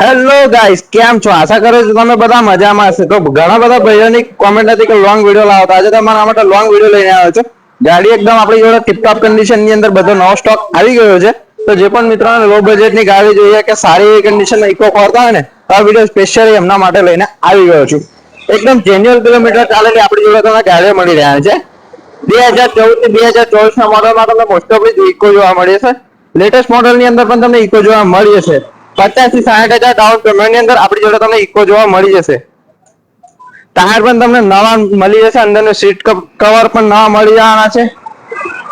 Hello guys કેમ છો? આશા કરું છું તમે બધા મજામાં હશે. તો ઘણા બધા ભાઈઓની કોમેન્ટ હતી કે લોંગ વીડિયો લાવતા આજે તમારા માટે લોંગ વીડિયો લઈને આવ્યો છું. ગાડી એકદમ આપણી જોડે ટિપટોપ કન્ડિશનની અંદર બધો નવો સ્ટોક આવી ગયો છે. તો જે પણ મિત્રોને લો બજેટની ગાડી જોઈએ કે સારી કન્ડિશન ઇકો કરતા હોય ને, તો આ વીડિયો સ્પેશિયલી એમના માટે લઈને આવી ગયો છું. એકદમ જેન્યુઅલ કિલોમીટર ચાલેલી આપણી જોડે તમને ગાડીઓ મળી રહ્યા છે. બે હજાર ચૌદથી બે હજાર ચોવીસ ના મોડલમાં તમને મોસ્ટ ઓફ ઇકો જોવા મળી છે. લેટેસ્ટ મોડલની અંદર પણ તમને ઇકો જોવા મળી જશે પચાસથી સાઠ હજાર ડાઉન પેમેન્ટની અંદર આપણી જોડે તમને ઇકો જોવા મળી જશે. ટાયર પણ તમને નવા મળી જશે અંદર સીટ કવર પણ નવા મળી જવાના છે.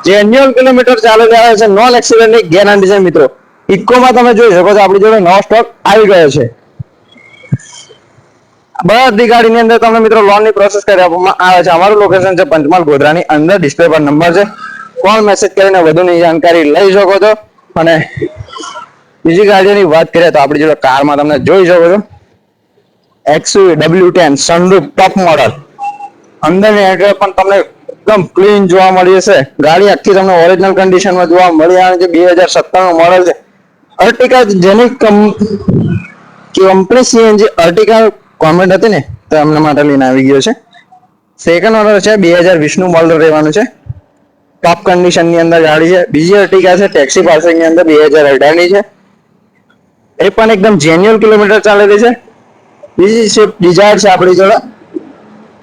જેન્યુઅલ કિલોમીટર ચાલુ રહ્યા છે નોન એક્સિડન્ટની ગેરંટી છે મિત્રો. ઇકોમાં તમે જોઈ શકો છો, આપણી જોડે નવો સ્ટોક આવી ગયો છે. બધી ગાડીની અંદર તમને મિત્રો લોનની પ્રોસેસ કરી આપવામાં આવે છે. અમારું લોકેશન છે પંચમહાલ ગોધરાની અંદર ડિસ્પ્લે પર નંબર છે. કોલ મેસેજ કરીને વધુની જાણકારી લઈ શકો છો. અને બીજી ગાડીઓની વાત કરીએ તો આપણી જોડે કારમાં તમને જોઈ શકો છો. XUV W ten sunroof top model અંદરની એન્ટ્રી પણ તમને એકદમ ક્લીન જોવા મળી જશે. ગાડી આખી તમને ઓરિજિનલ કન્ડિશનમાં જોવા મળી આવે છે. બે હજાર સત્તરનું મોડલ છે. અર્ટિકા જેની કંપની સીએનજી અર્ટિકા કોમેન્ટ હતી ને, તો એમના માટે લઈને આવી ગયો છે. સેકન્ડ ઓર્ડર છે, બે હજાર વીસનું મોડલ રહેવાનું છે. ટોપ કન્ડિશનની અંદર ગાડી છે. બીજી અર્ટિકા છે ટેક્સી પાર્સલ અંદર બે હજાર અઢારની છે. એ પણ એકદમ જેન્યુઅલ કિલોમીટર ચાલેલી છે બીજી સ્વિફ્ટ ડિઝાયર છે આપણી જોડે.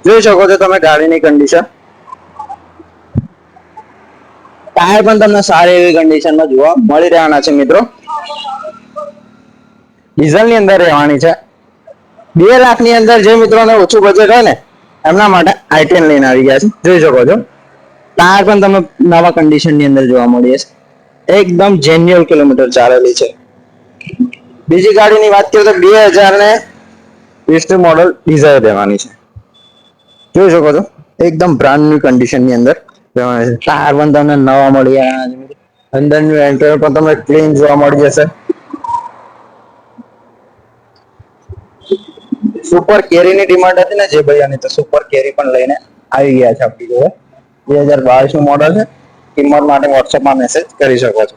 જોઈ શકો છો તમે ગાડીની કન્ડિશન ટાયર પણ તમને સારી એવી કન્ડિશનમાં જોવા મળી રહેવાના છે મિત્રો. ડીઝલની અંદર રહેવાની છે. બે લાખની અંદર જે મિત્રોને ઓછું બજેટ હોય ને, એમના માટે આઈટેન લઈને આવી ગયા છે. જોઈ શકો છો. ટાયર પણ તમે નવા કન્ડિશનની અંદર જોવા મળી છે એકદમ જેન્યુઅલ કિલોમીટર ચાલેલી છે. બીજી ગાડીની વાત કરીએ તો બે હજાર ને વીસ મોડલ ડિઝાયર રહેવાની છે. જોઈ શકો છો, એકદમ બ્રાન્ડ ન્યુ કન્ડિશનની અંદર રહેવાની છે. ટાયર પણ તમને નવા મળી અંદરનું એન્ટર પણ તમને ક્લીન જોવા મળી જશે. સુપર કેરીની ડિમાન્ડ હતી ને, જે ભાઈ તો સુપર કેરી પણ લઈને આવી ગયા છે આપણી જોડે. બે હજાર બાવીસનું મોડલ છે. કિંમત માટે વોટ્સઅપમાં મેસેજ કરી શકો છો.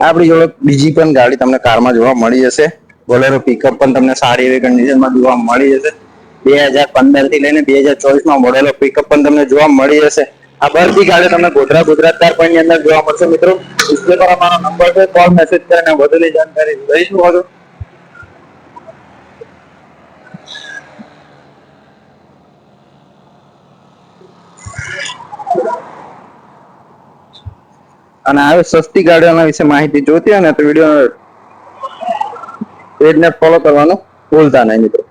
આપણી જોડે બીજી પણ ગાડી તમને કારમાં જોવા મળી જશે. બોલેરો પિકઅપ પણ તમને સારી એવી કન્ડિશનમાં જોવા મળી જશે. બે હજાર પંદરથી લઈને બે હજાર ચોવીસમાં મોડેલો પિકઅપ પણ તમને જોવા મળી જશે. આ બધી ગાડી તમને ગોધરા ગુજરાત કારની અંદર જોવા મળશે મિત્રો. ડિસ્પ્લે પર અમારો નંબર છે કોલ મેસેજ કરીને વધુની જાણકારી લઈ Thank છો અને આવી સસ્તી ગાડીઓના વિશે માહિતી જોતી હોય ને તો વીડિયો પેજને ફોલો કરવાનું ભૂલતા નહીં મિત્રો.